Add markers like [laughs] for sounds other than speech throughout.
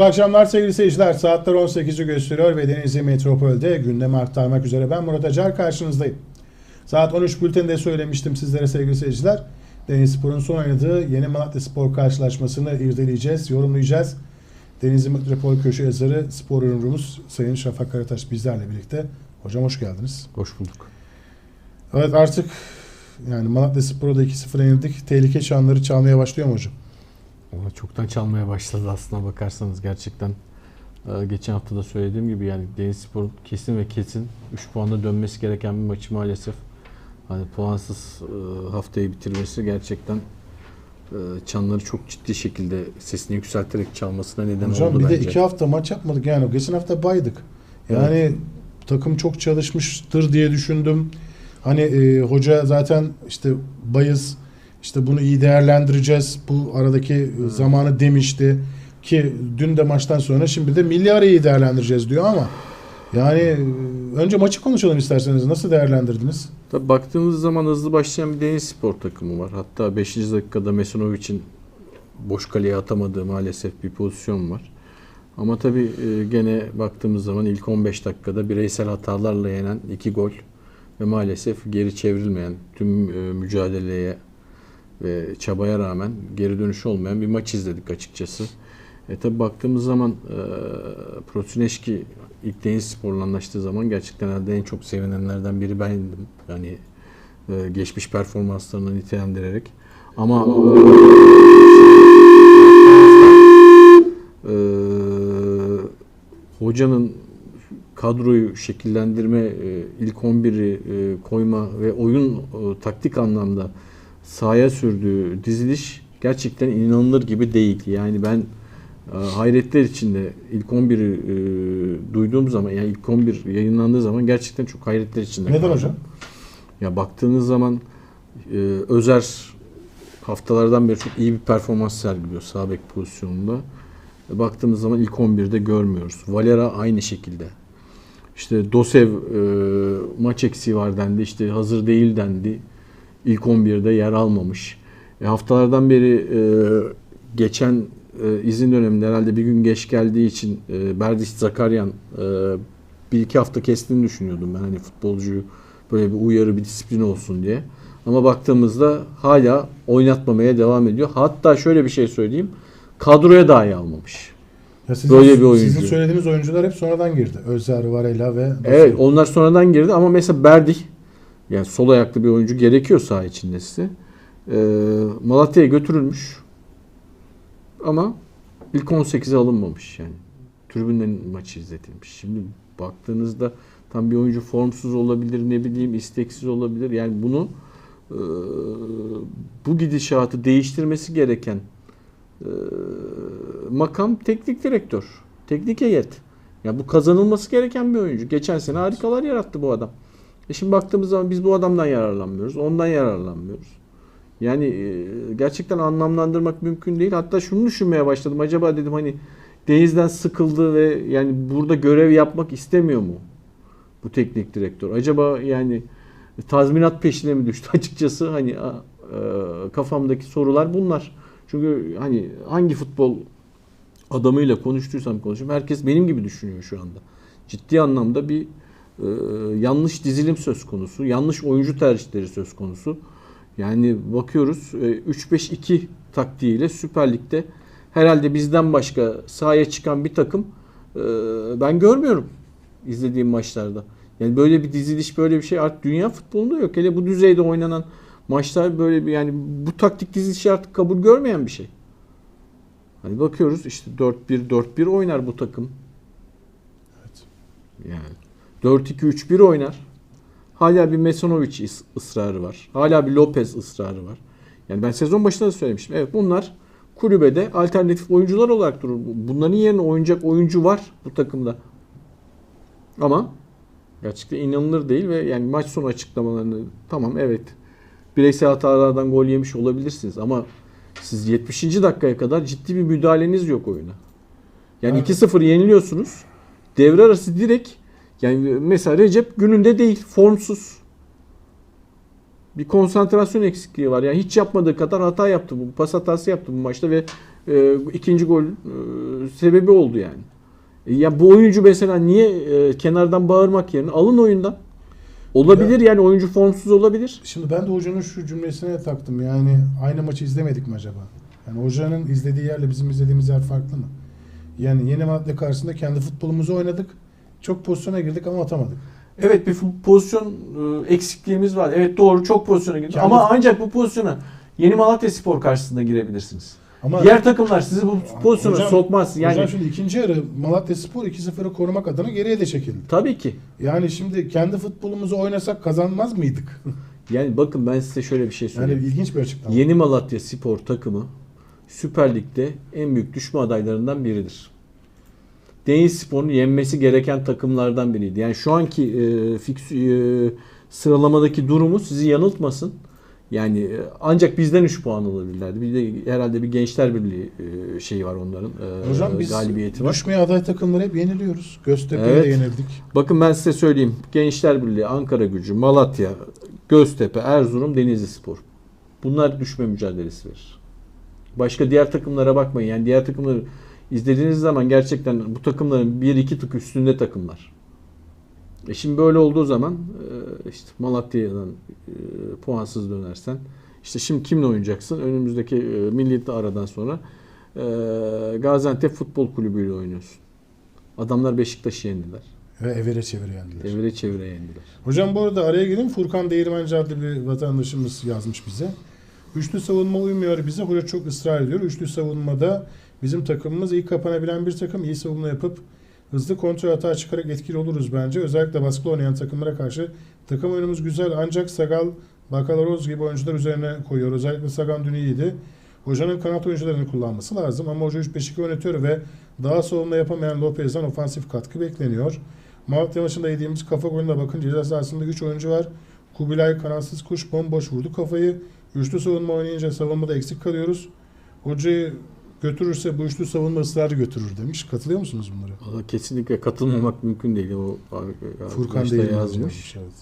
Mutlu akşamlar sevgili seyirciler. Saatler 18'i gösteriyor ve Denizli Metropol'de gündemi aktarmak üzere ben Murat Acar karşınızdayım. Saat 13 bülteninde söylemiştim sizlere sevgili seyirciler. Denizli Spor'un son oynadığı Yeni Malatya Spor karşılaşmasını irdeleyeceğiz, yorumlayacağız. Denizli Metropol köşe yazarı spor yorumcumuz Sayın Şafak Karataş bizlerle birlikte. Hocam hoş geldiniz. Hoş bulduk. Evet artık yani Malatya Spor'a da 2-0 yenildik. Tehlike çanları çalmaya başlıyor mu hocam? Valla çoktan çalmaya başladı aslına bakarsanız gerçekten. Ee, Geçen hafta da söylediğim gibi yani Denizlispor kesin ve kesin 3 puanla dönmesi gereken bir maçı maalesef hani puansız e, haftayı bitirmesi gerçekten e, çanları çok ciddi şekilde sesini yükselterek çalmasına neden Hocam oldu bir bence. de iki hafta maç yapmadık yani. Geçen hafta baydık. Yani takım çok çalışmıştır diye düşündüm. Hani e, hoca zaten işte bayız işte bunu iyi değerlendireceğiz. Bu aradaki e, zamanı demişti ki dün de maçtan sonra şimdi de milli arayı iyi değerlendireceğiz diyor ama yani e, önce maçı konuşalım isterseniz. Nasıl değerlendirdiniz? Tabii baktığımız zaman hızlı başlayan bir Denizlispor takımı var. Hatta 5. dakikada Mesunovic'in boş kaleye atamadığı maalesef bir pozisyon var. Ama tabii e, gene baktığımız zaman ilk 15 dakikada bireysel hatalarla yenen iki gol ve maalesef geri çevrilmeyen tüm mücadeleye ve çabaya rağmen geri dönüş olmayan bir maç izledik açıkçası. E tabi baktığımız zaman e, Protineşki ilk Denizlispor'la anlaştığı zaman gerçekten herhalde en çok sevinenlerden biri bendim. Yani e, geçmiş performanslarını nitelendirerek. Ama e, hocanın kadroyu şekillendirme, e, ilk 11'i e, koyma ve oyun e, taktik anlamda sahaya sürdüğü diziliş gerçekten inanılır gibi değil. Yani ben e, hayretler içinde ilk 11'i e, duyduğum zaman yani ilk 11 yayınlandığı zaman gerçekten çok hayretler içinde. Neden kaldım. hocam? Ya baktığınız zaman e, Özer haftalardan beri çok iyi bir performans sergiliyor sağ bek pozisyonunda. E, baktığımız zaman ilk 11'de görmüyoruz. Valera aynı şekilde. İşte Dosev e, maç eksiği var dendi. İşte hazır değil dendi. İlk 11'de yer almamış. E, haftalardan beri e, geçen e, izin döneminde herhalde bir gün geç geldiği için e, Berdiş Zakaryan e, bir iki hafta kestiğini düşünüyordum ben. Hani futbolcuyu böyle bir uyarı, bir disiplin olsun diye. Ama baktığımızda hala oynatmamaya devam ediyor. Hatta şöyle bir şey söyleyeyim. Kadroya dahi almamış. Ya sizin, Böyle bir oyuncu. Sizin söylediğiniz oyuncular hep sonradan girdi. Özer, Varela ve Evet onlar sonradan girdi ama mesela Berdi yani sol ayaklı bir oyuncu gerekiyor saha içinde size. Ee, Malatya'ya götürülmüş ama ilk 18'e alınmamış yani. Tribünden maçı izletilmiş. Şimdi baktığınızda tam bir oyuncu formsuz olabilir ne bileyim isteksiz olabilir. Yani bunu e, bu gidişatı değiştirmesi gereken e, makam teknik direktör. Teknik heyet. Ya bu kazanılması gereken bir oyuncu. Geçen sene harikalar yarattı bu adam. E şimdi baktığımız zaman biz bu adamdan yararlanmıyoruz. Ondan yararlanmıyoruz. Yani e, gerçekten anlamlandırmak mümkün değil. Hatta şunu düşünmeye başladım. Acaba dedim hani Deniz'den sıkıldı ve yani burada görev yapmak istemiyor mu bu teknik direktör? Acaba yani tazminat peşine mi düştü [laughs] açıkçası hani e, kafamdaki sorular bunlar. Çünkü hani hangi futbol adamıyla konuştuysam konuşayım herkes benim gibi düşünüyor şu anda. Ciddi anlamda bir e, yanlış dizilim söz konusu, yanlış oyuncu tercihleri söz konusu. Yani bakıyoruz e, 3-5-2 taktiğiyle Süper Lig'de herhalde bizden başka sahaya çıkan bir takım e, ben görmüyorum izlediğim maçlarda. Yani böyle bir diziliş böyle bir şey artık dünya futbolunda yok. Hele bu düzeyde oynanan maçlar böyle bir yani bu taktik dizilişi artık kabul görmeyen bir şey. Hani bakıyoruz işte 4-1-4-1 oynar bu takım. Evet. Yani 4-2-3-1 oynar. Hala bir Mesonovic ısrarı var. Hala bir Lopez ısrarı var. Yani ben sezon başında da söylemiştim. Evet bunlar kulübede alternatif oyuncular olarak durur. Bunların yerine oynayacak oyuncu var bu takımda. Ama gerçekten inanılır değil ve yani maç sonu açıklamalarını tamam evet bireysel hatalardan gol yemiş olabilirsiniz ama siz 70. dakikaya kadar ciddi bir müdahaleniz yok oyuna. Yani Evet. 2-0 yeniliyorsunuz. Devre arası direkt yani mesela Recep gününde değil, formsuz. Bir konsantrasyon eksikliği var. Yani hiç yapmadığı kadar hata yaptı bu. Pas hatası yaptı bu maçta ve e, ikinci gol e, sebebi oldu yani. E, Ya bu oyuncu mesela niye e, kenardan bağırmak yerine alın oyundan. Olabilir yani oyuncu formsuz olabilir. Şimdi ben de hocanın şu cümlesine taktım. Yani aynı maçı izlemedik mi acaba? Yani hocanın izlediği yerle bizim izlediğimiz yer farklı mı? Yani yeni madde karşısında kendi futbolumuzu oynadık. Çok pozisyona girdik ama atamadık. Evet bir pozisyon e, eksikliğimiz var. Evet doğru çok pozisyona girdik. Kendi- Ama ancak bu pozisyona Yeni Malatya Spor karşısında girebilirsiniz. Ama Diğer takımlar sizi bu Pozisyona Hocam- sokmaz. Yani hocam şimdi ikinci yarı Malatya Spor 2-0'ı korumak adına geriye de çekildi. tabii ki. Yani şimdi kendi futbolumuzu oynasak kazanmaz mıydık? [laughs] Yani bakın ben size şöyle bir şey yani söyleyeyim. ilginç bir açıklama. Yeni Malatya Spor takımı Süper Lig'de en büyük düşme adaylarından biridir. Deniz Spor'un yenmesi gereken takımlardan biriydi. Yani şu anki e, fix, e, sıralamadaki durumu sizi yanıltmasın. Yani e, ancak bizden 3 puan alabilirlerdi. Bir de herhalde bir Gençler Birliği e, şeyi var onların. e, Hocam biz galibiyeti var. düşmeye aday takımları hep yeniliyoruz. Göztepe'ye Evet. de yenildik. Bakın ben size söyleyeyim. Gençler Birliği, Ankara Gücü, Malatya, Göztepe, Erzurum, Denizli Spor. Bunlar düşme mücadelesi verir. Başka diğer takımlara bakmayın. Yani diğer takımları izlediğiniz zaman gerçekten bu takımların bir iki tık üstünde takımlar. E şimdi böyle olduğu zaman e, işte Malatya'dan e, puansız dönersen işte şimdi kimle oynayacaksın? Önümüzdeki e, milli aradan sonra Gaziantep Futbol Kulübü ile oynuyorsun. Adamlar Beşiktaş'ı yendiler. Ve evere çevire yendiler. Devre çevire yendiler. Hocam bu arada araya gireyim. Furkan Değirmenci adlı bir vatandaşımız yazmış bize. Üçlü savunma uymuyor bize. Hoca çok ısrar ediyor. Üçlü savunmada bizim takımımız iyi kapanabilen bir takım. iyi savunma yapıp hızlı kontrol hata çıkarak etkili oluruz bence. Özellikle baskılı oynayan takımlara karşı takım oyunumuz güzel ancak Sagal, Bakalaroz gibi oyuncular üzerine koyuyor. Özellikle Sagan dün iyiydi. Hocanın kanat oyuncularını kullanması lazım ama hoca 3-5-2 oynatıyor ve daha savunma yapamayan Lopez'den ofansif katkı bekleniyor. Malatya maçında yediğimiz kafa golüne bakın ceza sahasında 3 oyuncu var. Kubilay kanatsız kuş bomboş vurdu kafayı. Üçlü savunma oynayınca savunmada eksik kalıyoruz. Hocayı götürürse bu üçlü savunma ısrarı götürür demiş. Katılıyor musunuz bunlara? Valla kesinlikle katılmamak mümkün değil. O Furkan arkadaş da değil yazmış. Evet.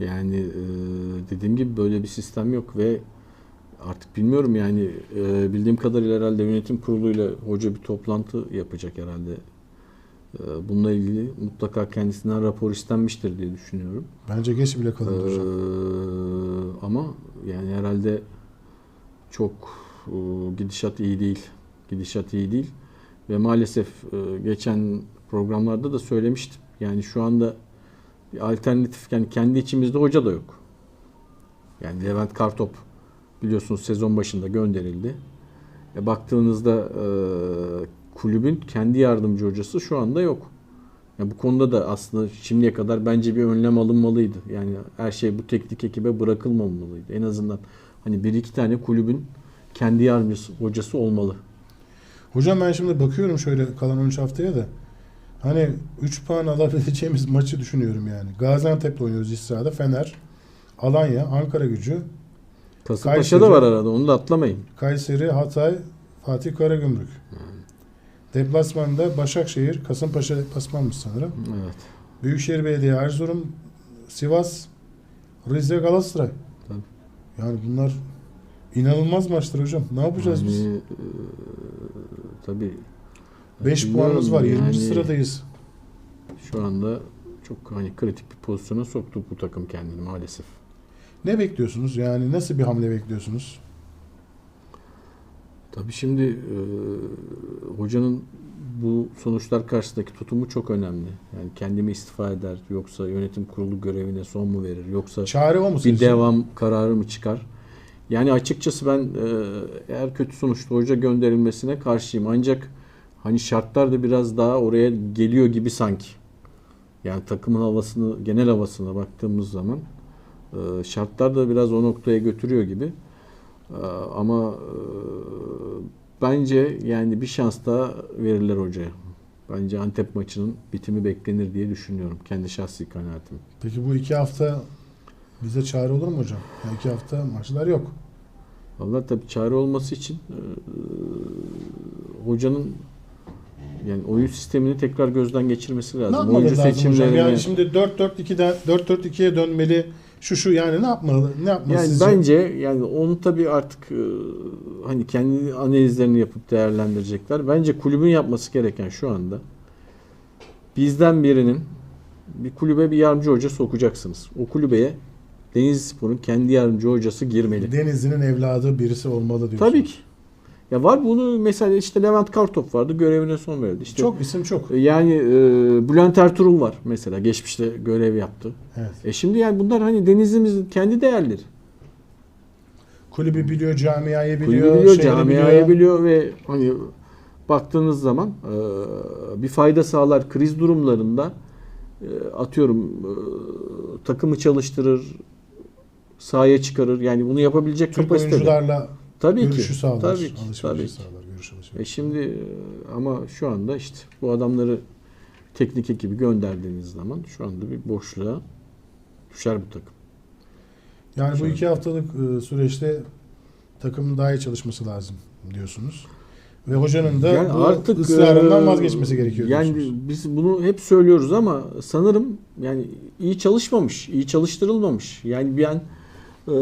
Yani e, dediğim gibi böyle bir sistem yok ve artık bilmiyorum yani e, bildiğim kadarıyla herhalde yönetim kuruluyla hoca bir toplantı yapacak herhalde. E, bununla ilgili mutlaka kendisinden rapor istenmiştir diye düşünüyorum. Bence geç bile kalındı hocam. Ee, ama yani herhalde çok e, gidişat iyi değil. Gidişat iyi değil. Ve maalesef e, geçen programlarda da söylemiştim. Yani şu anda bir alternatif yani kendi içimizde hoca da yok. Yani Levent Kartop biliyorsunuz sezon başında gönderildi. E, baktığınızda e, kulübün kendi yardımcı hocası şu anda yok. Ya bu konuda da aslında şimdiye kadar bence bir önlem alınmalıydı. Yani her şey bu teknik ekibe bırakılmamalıydı. En azından hani bir iki tane kulübün kendi yardımcısı, hocası olmalı. Hocam ben şimdi bakıyorum şöyle kalan 13 haftaya da. Hani 3 puan alabileceğimiz [laughs] maçı düşünüyorum yani. Gaziantep'le oynuyoruz iç sahada. Fener, Alanya, Ankara gücü, Kasımpaşa da var arada onu da atlamayın. Kayseri, Hatay, Fatih Karagümrük. Deplasmanda Başakşehir, Kasımpaşa deplasmanmış sanırım. Evet. Büyükşehir Belediye, Erzurum, Sivas, Rize, Galatasaray. Tabii. Yani bunlar inanılmaz maçlar hocam. Ne yapacağız biz? Yani, e, tabii 5 bilmiyorum puanımız var. 20. yani sıradayız. Şu anda çok hani kritik bir pozisyona soktu bu takım kendini maalesef. Ne bekliyorsunuz? Yani nasıl bir hamle bekliyorsunuz? Tabii şimdi e, hocanın bu sonuçlar karşısındaki tutumu çok önemli. Yani kendimi istifa eder yoksa yönetim kurulu görevine son mu verir yoksa Çare o mu bir devam kararı mı çıkar? Yani açıkçası ben e, eğer kötü sonuçta hoca gönderilmesine karşıyım. Ancak hani şartlar da biraz daha oraya geliyor gibi sanki. Yani takımın havasını, genel havasına baktığımız zaman e, şartlar da biraz o noktaya götürüyor gibi. E, ama bence yani bir şans daha verirler hocaya. Bence Antep maçının bitimi beklenir diye düşünüyorum. Kendi şahsi kanaatim. Peki bu iki hafta bize çare olur mu hocam? Yani iki hafta maçlar yok. Vallahi tabii çare olması için e, hocanın yani oyun sistemini tekrar gözden geçirmesi Ne lazım. yapmaları Oyuncu lazım hocam? Yani şimdi 4-4-2'den 4-4-2'ye dönmeli şu şu yani ne yapmalı? Ne yapmalı Yani sizce? bence yani onu tabii artık e, hani kendi analizlerini yapıp değerlendirecekler. Bence kulübün yapması gereken şu anda bizden birinin bir kulübe bir yardımcı hoca sokacaksınız. O kulübeye Denizli Spor'un kendi yardımcı hocası girmeli. Denizli'nin evladı birisi olmalı diyorsun. Tabii ki. Ya var bunu mesela işte Levent Kartop vardı görevine son verildi. İşte Çok isim çok. yani e, Bülent Ertuğrul var mesela geçmişte görev yaptı. Evet. E şimdi yani bunlar hani Denizli'mizin kendi değerleri. Kulübü biliyor, camiayı Kulübü biliyor, biliyor, şehri camiayı biliyor. ve hani baktığınız zaman e, bir fayda sağlar kriz durumlarında e, atıyorum e, takımı çalıştırır, sahaya çıkarır. Yani bunu yapabilecek Türk kapasitede. oyuncularla Tabii görüşü ki. sağlar. Tabii ki. Tabii ki. sağlar. Görüş E şimdi e, ama şu anda işte bu adamları teknik ekibi gönderdiğiniz zaman şu anda bir boşluğa düşer bu takım. Yani bu iki haftalık e, süreçte takımın daha iyi çalışması lazım diyorsunuz. Ve hocanın da Yani bu artık ısrarından e, vazgeçmesi gerekiyor Yani diyorsunuz. biz bunu hep söylüyoruz ama sanırım yani iyi çalışmamış, iyi çalıştırılmamış. Yani ben e,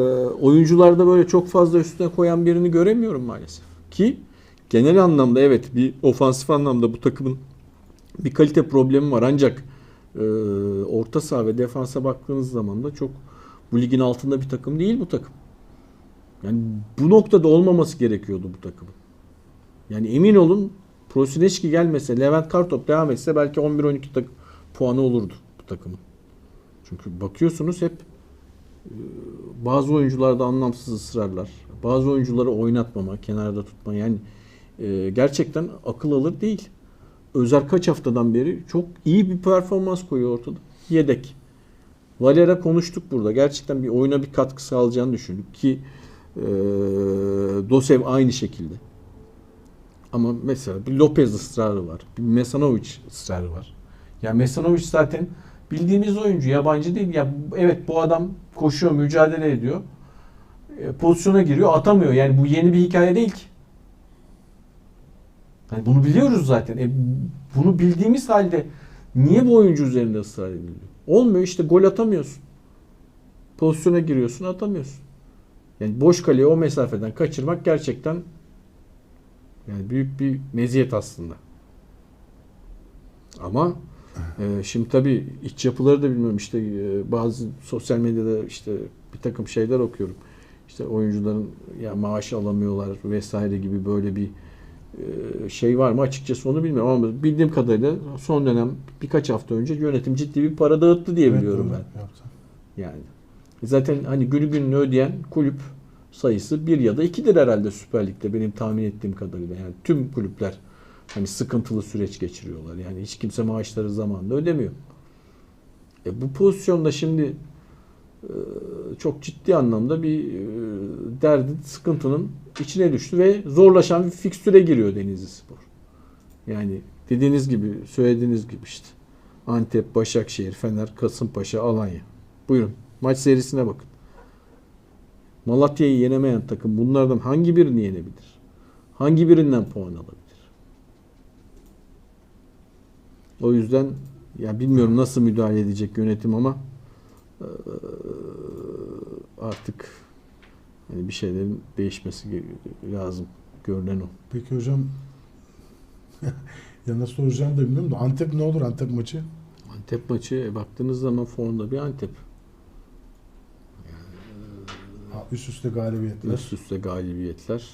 oyuncularda böyle çok fazla üstüne koyan birini göremiyorum maalesef. Ki genel anlamda evet bir ofansif anlamda bu takımın bir kalite problemi var ancak e, orta saha ve defansa baktığınız zaman da çok bu ligin altında bir takım değil bu takım. Yani bu noktada olmaması gerekiyordu bu takımın. Yani emin olun Prosineşki gelmese, Levent Kartop devam etse belki 11-12 tak puanı olurdu bu takımın. Çünkü bakıyorsunuz hep bazı oyuncularda anlamsız ısrarlar. Bazı oyuncuları oynatmama, kenarda tutma. Yani e, gerçekten akıl alır değil. Özer kaç haftadan beri çok iyi bir performans koyuyor ortada. Yedek. Valera konuştuk burada. Gerçekten bir oyuna bir katkı sağlayacağını düşündük ki e, Dosev aynı şekilde. Ama mesela bir Lopez ısrarı var. Bir Mesanovic ısrarı var. Ya Mesanovic zaten bildiğimiz oyuncu, yabancı değil. Ya evet bu adam koşuyor, mücadele ediyor. E, pozisyona giriyor, atamıyor. Yani bu yeni bir hikaye değil ki. Hani bunu biliyoruz zaten. E, bunu bildiğimiz halde Niye bu oyuncu üzerinde ısrar ediliyor? Olmuyor işte gol atamıyorsun. Pozisyona giriyorsun atamıyorsun. Yani boş kaleyi o mesafeden kaçırmak gerçekten yani büyük bir meziyet aslında. Ama e, şimdi tabii iç yapıları da bilmiyorum işte e, bazı sosyal medyada işte bir takım şeyler okuyorum. İşte oyuncuların ya maaş alamıyorlar vesaire gibi böyle bir e, şey var mı açıkçası onu bilmiyorum ama bildiğim kadarıyla son dönem birkaç hafta önce yönetim ciddi bir para dağıttı diye Evet, biliyorum ben. yaptı. Yani zaten hani günü gününü ödeyen kulüp sayısı bir ya da ikidir herhalde Süper Lig'de benim tahmin ettiğim kadarıyla. Yani tüm kulüpler hani sıkıntılı süreç geçiriyorlar. Yani hiç kimse maaşları zamanında ödemiyor. E bu pozisyonda şimdi e, çok ciddi anlamda bir e, derdi, sıkıntının içine düştü ve zorlaşan bir fikstüre giriyor Denizli Spor. Yani dediğiniz gibi, söylediğiniz gibi işte Antep, Başakşehir, Fener, Kasımpaşa, Alanya. Buyurun. Maç serisine bakın. Malatya'yı yenemeyen takım bunlardan hangi birini yenebilir? Hangi birinden puan alabilir? O yüzden ya bilmiyorum nasıl müdahale edecek yönetim ama artık hani bir şeylerin değişmesi lazım. Görünen o. Peki hocam [laughs] ya nasıl olacağını da bilmiyorum da Antep ne olur Antep maçı? Antep maçı e, baktığınız zaman formda bir Antep. Ha, üst üste galibiyetler. Üst üste galibiyetler.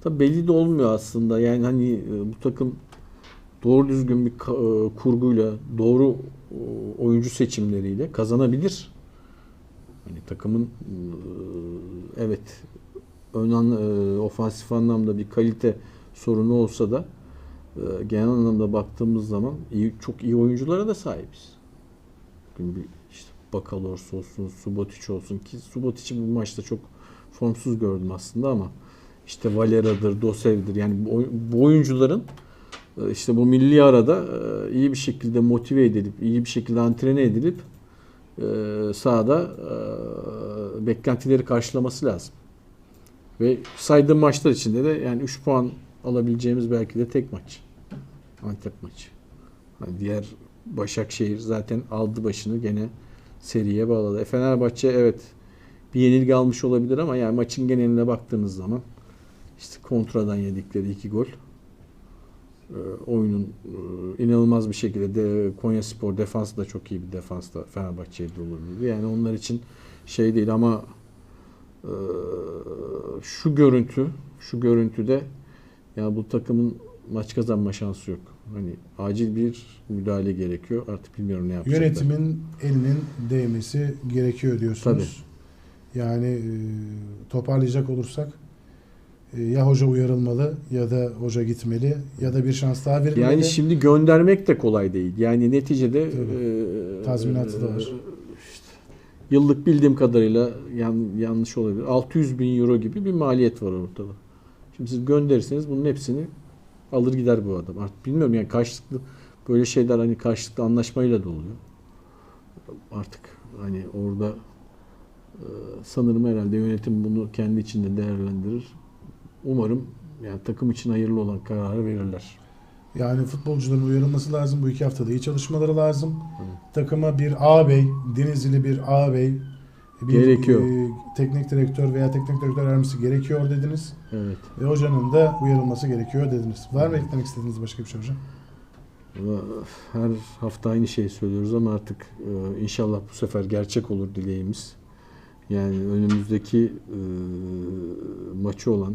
Tabi belli de olmuyor aslında. Yani hani e, bu takım doğru düzgün bir e, kurguyla, doğru e, oyuncu seçimleriyle kazanabilir. Hani takımın e, evet ön an, e, ofansif anlamda bir kalite sorunu olsa da genel anlamda baktığımız zaman iyi, çok iyi oyunculara da sahibiz. Bugün bir işte Bakalos olsun, Subotic olsun ki Subotic'i bu maçta çok formsuz gördüm aslında ama işte Valera'dır, Dosev'dir yani bu, oy- bu oyuncuların işte bu milli arada e, iyi bir şekilde motive edilip, iyi bir şekilde antrene edilip e, sahada e, beklentileri karşılaması lazım. Ve saydığım maçlar içinde de yani 3 puan alabileceğimiz belki de tek maç. Antep maçı. Yani diğer Başakşehir zaten aldı başını gene seriye bağladı. E, Fenerbahçe evet bir yenilgi almış olabilir ama yani maçın geneline baktığınız zaman işte kontradan yedikleri iki gol e, oyunun e, inanılmaz bir şekilde de Konya Spor defansı da çok iyi bir defansta Fenerbahçe'ye de olabilir. Yani onlar için şey değil ama e, şu görüntü şu görüntüde ya bu takımın maç kazanma şansı yok. Hani acil bir müdahale gerekiyor. Artık bilmiyorum ne yapacaklar. Yönetimin elinin değmesi gerekiyor diyorsunuz. Yani e, toparlayacak olursak ya hoca uyarılmalı ya da hoca gitmeli ya da bir şans daha verilmeli. Yani şimdi göndermek de kolay değil. Yani neticede Tabii. e, Tazminatı da var. işte yıllık bildiğim kadarıyla yan, yanlış olabilir. 600 bin euro gibi bir maliyet var ortada. Şimdi siz gönderirseniz bunun hepsini alır gider bu adam. Artık bilmiyorum yani karşılıklı böyle şeyler hani karşılıklı anlaşmayla da oluyor. Artık hani orada e, sanırım herhalde yönetim bunu kendi içinde değerlendirir. Umarım yani takım için hayırlı olan kararı verirler. Yani futbolcuların uyarılması lazım. Bu iki haftada iyi çalışmaları lazım. Evet. Takıma bir ağabey, Denizli bir ağabey, bir Gerekiyor. e, teknik direktör veya teknik direktör yardımcısı gerekiyor dediniz. Evet. Ve hocanın da uyarılması gerekiyor dediniz. Var mı eklemek istediğiniz başka bir şey hocam? Her hafta aynı şeyi söylüyoruz ama artık e, inşallah bu sefer gerçek olur dileğimiz. Yani önümüzdeki e, maçı olan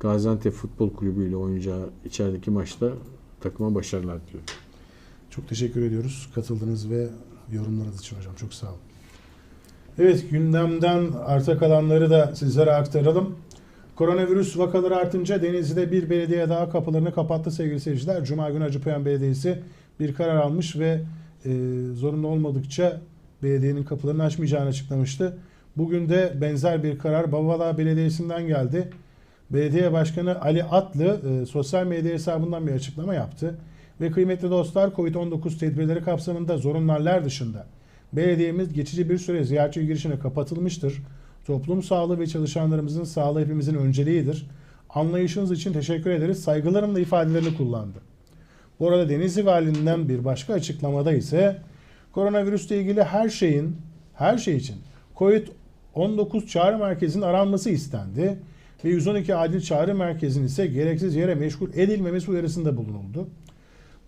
Gaziantep Futbol Kulübü ile oynayacağı içerideki maçta takıma başarılar diliyorum. Çok teşekkür ediyoruz katıldığınız ve yorumlarınız için hocam. Çok sağ olun. Evet gündemden arta kalanları da sizlere aktaralım. Koronavirüs vakaları artınca Denizli'de bir belediye daha kapılarını kapattı sevgili seyirciler. Cuma günü Acıpayam Belediyesi bir karar almış ve e, zorunlu olmadıkça belediyenin kapılarını açmayacağını açıklamıştı. Bugün de benzer bir karar Babala Belediyesi'nden geldi. Belediye Başkanı Ali Atlı e, sosyal medya hesabından bir açıklama yaptı. Ve kıymetli dostlar Covid-19 tedbirleri kapsamında zorunlular dışında belediyemiz geçici bir süre ziyaretçi girişine kapatılmıştır. Toplum sağlığı ve çalışanlarımızın sağlığı hepimizin önceliğidir. Anlayışınız için teşekkür ederiz. Saygılarımla ifadelerini kullandı. Bu arada Denizli Valiliğinden bir başka açıklamada ise koronavirüsle ilgili her şeyin her şey için COVID-19 çağrı merkezinin aranması istendi ve 112 acil çağrı merkezinin ise gereksiz yere meşgul edilmemesi uyarısında bulunuldu.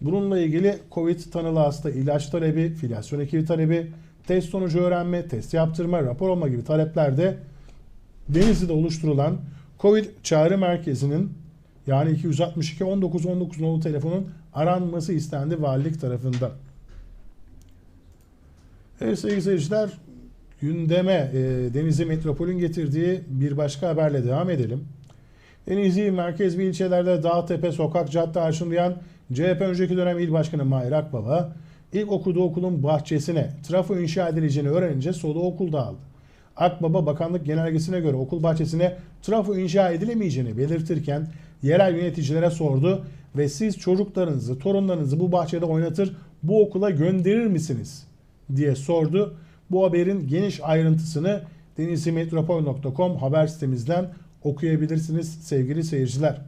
Bununla ilgili COVID tanılı hasta ilaç talebi, filyasyon ekibi talebi, test sonucu öğrenme, test yaptırma, rapor alma gibi taleplerde Denizli'de oluşturulan COVID çağrı merkezinin yani 262 19 19 nolu telefonun aranması istendi valilik tarafından. Evet sevgili seyirciler gündeme e, Denizli Metropol'ün getirdiği bir başka haberle devam edelim. Denizli merkez ve ilçelerde Dağtepe sokak cadde arşınlayan CHP önceki dönem il başkanı Mahir Akbaba ilk okuduğu okulun bahçesine trafo inşa edileceğini öğrenince soluğu okulda aldı. Akbaba bakanlık genelgesine göre okul bahçesine trafo inşa edilemeyeceğini belirtirken yerel yöneticilere sordu ve siz çocuklarınızı, torunlarınızı bu bahçede oynatır, bu okula gönderir misiniz diye sordu. Bu haberin geniş ayrıntısını denizlimetropol.com haber sitemizden okuyabilirsiniz sevgili seyirciler.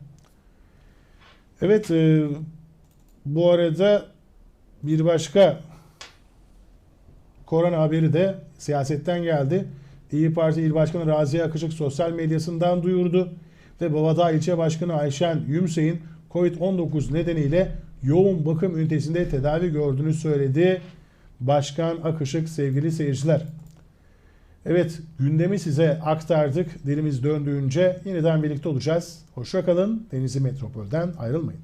Evet e, bu arada bir başka korona haberi de siyasetten geldi. İyi Parti İl Başkanı Raziye Akışık sosyal medyasından duyurdu ve Babadağ İlçe Başkanı Ayşen Yümsey'in Covid-19 nedeniyle yoğun bakım ünitesinde tedavi gördüğünü söyledi. Başkan Akışık sevgili seyirciler. Evet gündemi size aktardık. Dilimiz döndüğünce yeniden birlikte olacağız. Hoşça kalın. Denizli Metropol'den ayrılmayın.